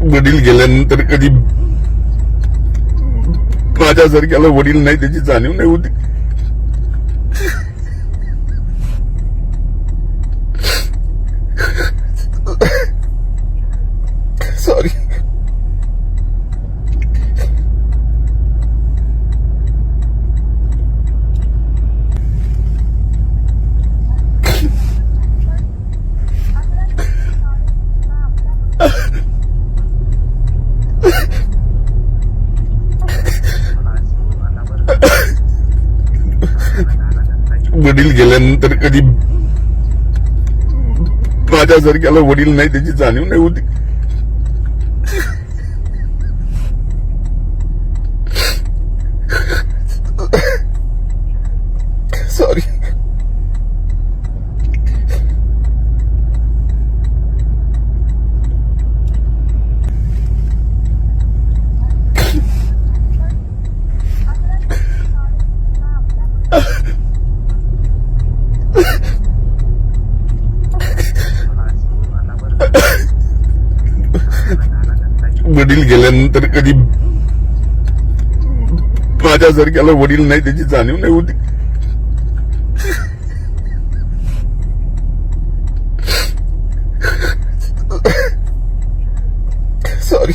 वडील गेल्यानंतर कधी माझ्यासारख्याला वडील नाही त्याची जाणीव नाही होती. सॉरी वडील गेल्यानंतर कधी माझ्यासारख्याला वडील नाही त्याची जाणीव नाही होती. वडील गेल्यानंतर कधी माझ्यासारख्याला वडील नाही त्याची जाणीव नाही होती. सॉरी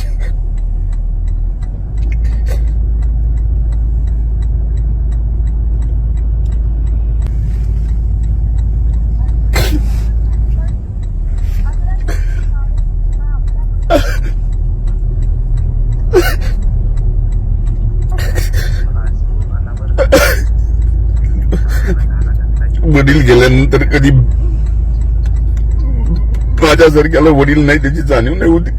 वडील गेल्यानंतर कधी माझ्यासारख्याला वडील नाही त्याची जाणीव नाही होती.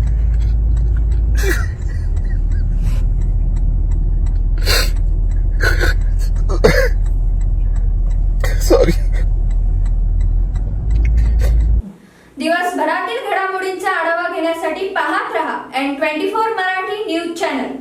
सॉरी दिवसभरातील घडामोडींचा आढावा घेण्यासाठी पाहत रहा N twenty four Marathi news channel